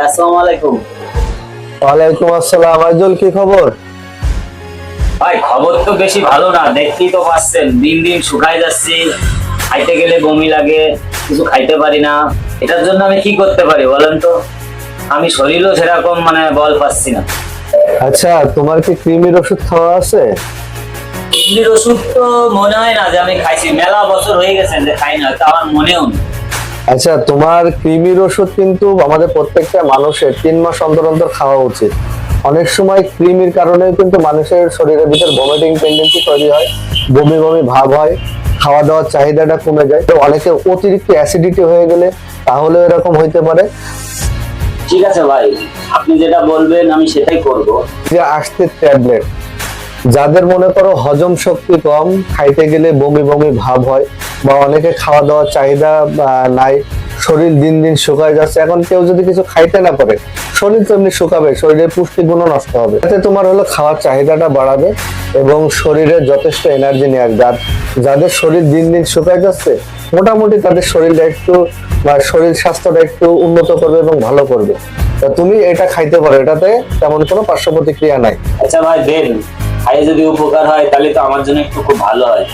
আসসালামু আলাইকুম। ওয়ালাইকুম আসসালাম। আইজুল কি খবর? ভাই খবর তো বেশি ভালো না। দেখতেই তো পাচ্ছেন দিন দিন শুকাই যাচ্ছি। খাইতে গেলে বমি লাগে কিছু খাইতে পারি না। এটার জন্য আমি কি করতে পারি বলেন তো? আমি শরীরও সেরকম মানে বল পাচ্ছি না। আচ্ছা তোমার কি কৃমির ওষুধ খাওয়া আছে? কিডনির ওষুধ তো মনে হয় না যে আমি খাইছি। মেলা বছর হয়ে গেছে যে খাই না তো আমার মনেও নেই। আচ্ছা তোমার কৃমির ওষুধ কিন্তু আমাদের প্রত্যেকটা মানুষের তিন মাস অন্তর অন্তর খাওয়া উচিত। অনেক সময় কৃমির কারণে কিন্তু মানুষের শরীরের ভিতর ভমিটিং টেন্ডেন্সি তৈরি হয় বমি বমি ভাব হয় খাওয়া দাওয়ার চাহিদাটা কমে যায়। তো অনেকে অতিরিক্ত অ্যাসিডিটি হয়ে গেলে তাহলে এরকম হইতে পারে। ঠিক আছে ভাই আপনি যেটা বলবেন আমি সেটাই করব। যে আসতে ট্যাবলেট যাদের মনে করো হজম শক্তি কম, খাইতে গেলে বমি বমি ভাব হয় বা অনেকে খাওয়া দাওয়ার চাহিদা নাই, শরীর দিন দিন শুকায় যাচ্ছে। এখন কেউ যদি কিছু খাইতে না পারে, শরীর তেমনি শুকাবে, শরীরের পুষ্টিগুণও নষ্ট হবে। এতে তোমার হলো খাওয়ার চাহিদাটা বাড়াবে এবং শরীরে যথেষ্ট এনার্জি নিয়ে আসবে। আর যাদের শরীর দিন দিন শুকায় যাচ্ছে, মোটামুটি তাদের শরীরটা একটু, বা শরীর স্বাস্থ্যটা একটু উন্নত করবে এবং ভালো করবে। তুমি এটা খাইতে পারো, এটাতে তেমন কোনো পার্শ্ব প্রতিক্রিয়া নাই। আচ্ছা ভাই, দেন। খাইয়ে যদি উপকার হয়, তাহলে তো আমার জন্য একটু খুব ভালো হয়।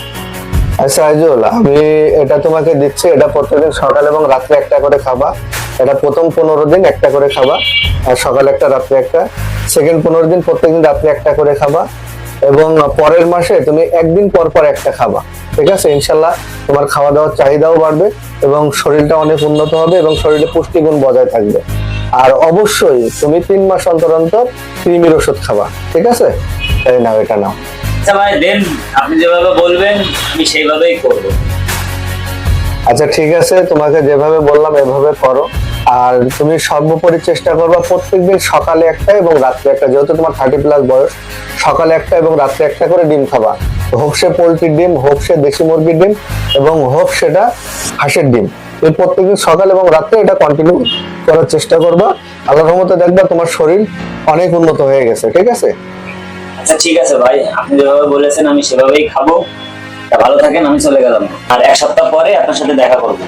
আচ্ছা আইজুল, আমি এটা তোমাকে দিচ্ছি, এটা প্রত্যেকদিন সকাল এবং রাত্রে একটা করে খাবা। এটা প্রথম পনেরো দিন একটা করে খাবা, আর সকালে একটা, রাত্রে একটা। সেকেন্ড পনেরো দিন প্রত্যেকদিন রাত্রে একটা করে খাবা, এবং পরের মাসে তুমি একদিন পর পর একটা খাবা। ঠিক আছে? ইনশাল্লাহ তোমার খাওয়া দাওয়ার চাহিদাও বাড়বে, এবং শরীরটা অনেক উন্নত হবে, এবং শরীরে পুষ্টিগুণ বজায় থাকবে। আর অবশ্যই তুমি তিন মাস অন্তর অন্তর কৃমির ওষুধ খাবা ঠিক আছে? এই নাও এটা নাও। আচ্ছা ভাই দেন আপনি যেভাবে বলবেন আমি সেইভাবেই করব। আচ্ছা ঠিক আছে তোমাকে যেভাবে বললাম এভাবে করো। আর তুমি সর্বোপরি চেষ্টা করবা প্রত্যেকদিন সকালে একটা এবং রাত্রে একটা যেহেতু তোমার থার্টি প্লাস বয়স সকালে একটা এবং রাত্রে একটা করে ডিম খাবা। হোক সে পোলট্রির ডিম হোক সে দেশি মুরগির ডিম এবং হোক সেটা হাঁসের ডিম। তুমি প্রত্যেকদিন সকাল এবং রাত্রে এটা কন্টিনিউ করার চেষ্টা করবা। আল্লাহর রহমতে দেখবা তোমার শরীর অনেক উন্নত হয়ে গেছে, ঠিক আছে? আচ্ছা ঠিক আছে ভাই, আপনি যেভাবে বলেছেন আমি সেভাবেই খাব। ভালো থাকেন, আমি চলে গেলাম। আর এক সপ্তাহ পরে আপনার সাথে দেখা করব।